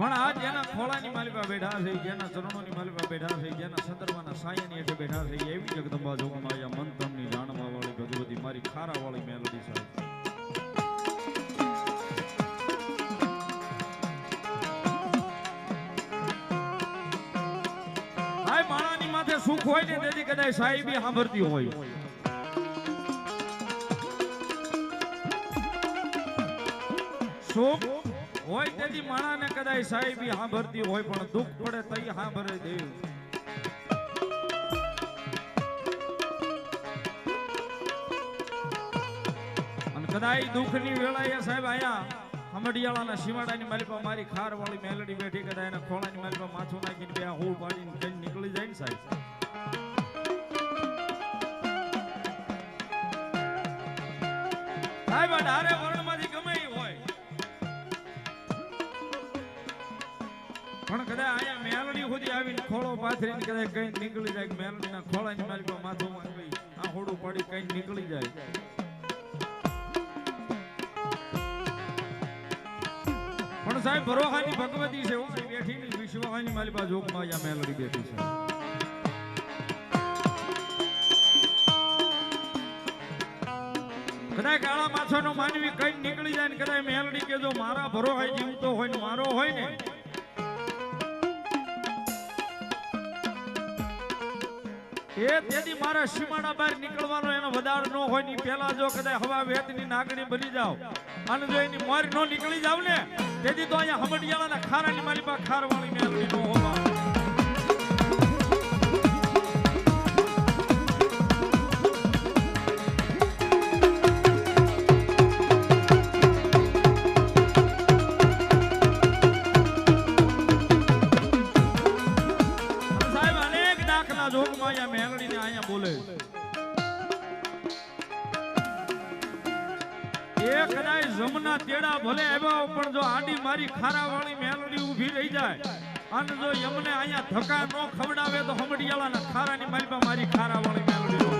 પણ આજ જેના ખોળાની માલિકા બેઠા છે, જેના ચરણોની માલિકા બેઠા છે, જેના સંદર્ભના સાયાની હેઠે બેઠા છે, એવી જગદંબા જોગમાયા મંતમની જાણવા વાળી ભગવતી, મારી ખારા વાળી મેલોડી સાહેબ. સુખ હોય ને તેથી કદાચ સાહેબી સાંભળતી હોય. સુખ હોય તેથી માણાને કદાચ સાહેબી સાંભળતી હોય, પણ દુઃખ પડે તઈ સાંભળે દેવ. અને કદાચ દુઃખની વેળાએ સાહેબ આયા હમડિયાળાના સીમાડાની માલિપા મારી ખાર વાળી મેલડી બેઠી કદાચ એના ખોળાની માલિપા માથું નાખીને બે હું પાડીને કઈ નીકળી જાય ને સાહેબ. સાહેબ અઢારે ડારે પણ કદાચ અહીંયા મેલડી સુધી આવીને ખોળો પાથરીને કદાચ કઈ નીકળી જાય મેલડીના ખોળાની મારી માથું માંગી આ હોડું પડી કઈ નીકળી જાય. પણ સાહેબ, ભરોહાની ભગવતી છે હું બેઠી ની વિશ્વહાની મારી પાસે અહીંયા મેલડી બેઠી છે. કદાચ કાળા માછાનો માનવી કઈ નીકળી જાય ને કદાચ મેલડી કે જો મારા ભરોહાઈ જીવતો હોય ને મારો હોય ને એ તેથી મારા સીમાડા બહાર નીકળવાનો એનો વધાર ન હોયની પેલા જો કદાચ હવા વેતની નાગણી બની જાવ અને જો એની મોર ન નીકળી જાવ ને, તેથી તો અહીંયા હમડિયાળાના ખારાની મારી પાસે ખારવાળી મેલડી નો હોવા. અનેક જોગમાં જમના તેડા ભલે આવ્યા પણ જો આડી મારી ખારા વાળી મેલડી ઊભી રહી જાય, અને જો યમને અહીંયા ધક્કા ન ખવડાવે તો હમડિયાળાના ખારાની ની મારી ખારા વાળી મેલડી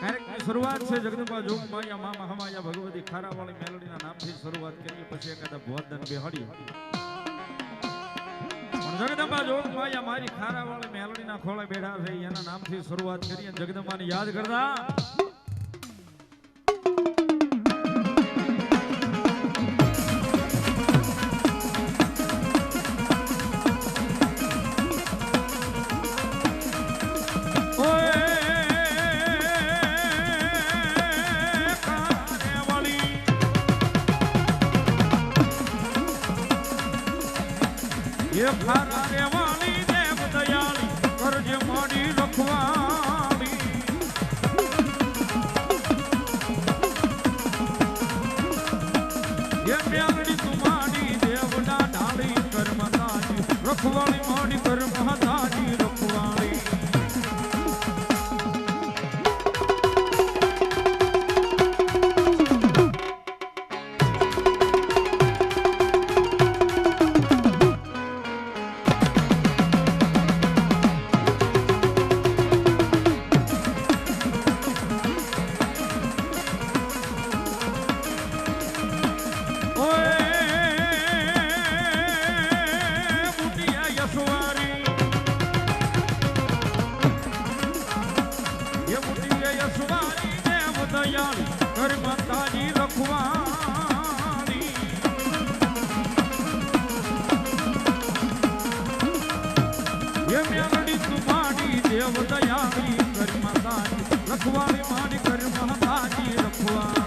કાર્યક્રમની શરૂઆત છે જગદંબા જોગમાયા, મા મહામાયા, ભગવતી ખારાવાળી મેલોડીના નામથી શરૂઆત કરીએ, પછી એકાદા ભોદન બેહાડી જગદંબા જોગમાયા, મારી ખારાવાળી મેલોડીના ખોળે બેઠા છે, એના નામથી શરૂઆત કરીએ જગદંબાને યાદ કરતા રખવાળી મોડી કર રખવાળી દેવ દયાળી કરી માતાજી રખવાળી દયાળી કર માતાજી રખવાળી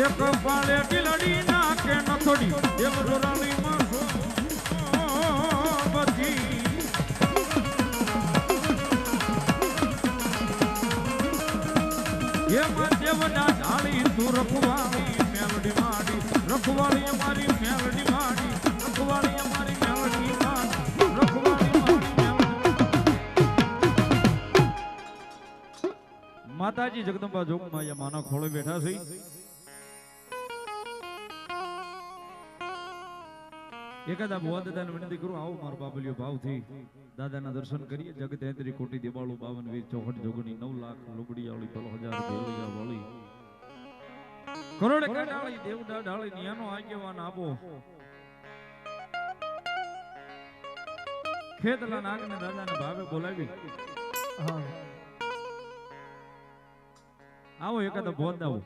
એક પાલે બિલડી નાખે નથડી, એક ડોરાની માં બધી. એમાં દેવના ઢાળી તું રખવાળી, મેલડી માતાજી જગદંબા જોગમાં માના ખોળે બેઠા થઈ એકાદા ભુવા દાદાને વિનંતી કરું આવો મારો બાબલિયો ભાવથી. દાદાના દર્શન કરીએ જગત એતરી કોટી દેવાળું બાવન વીર ચોહટ જોગણી નવ લાખ લુગડીયાળી પલ હજાર ભેળિયા વાળી. કરોડ કાઢાળી દેવડા ડાળી નિયાનો આગેવાન આપો. ખેતલા નાગને દાદાને ભાવે બોલાવી. હા. આવો એકાદા ભોજ આવો.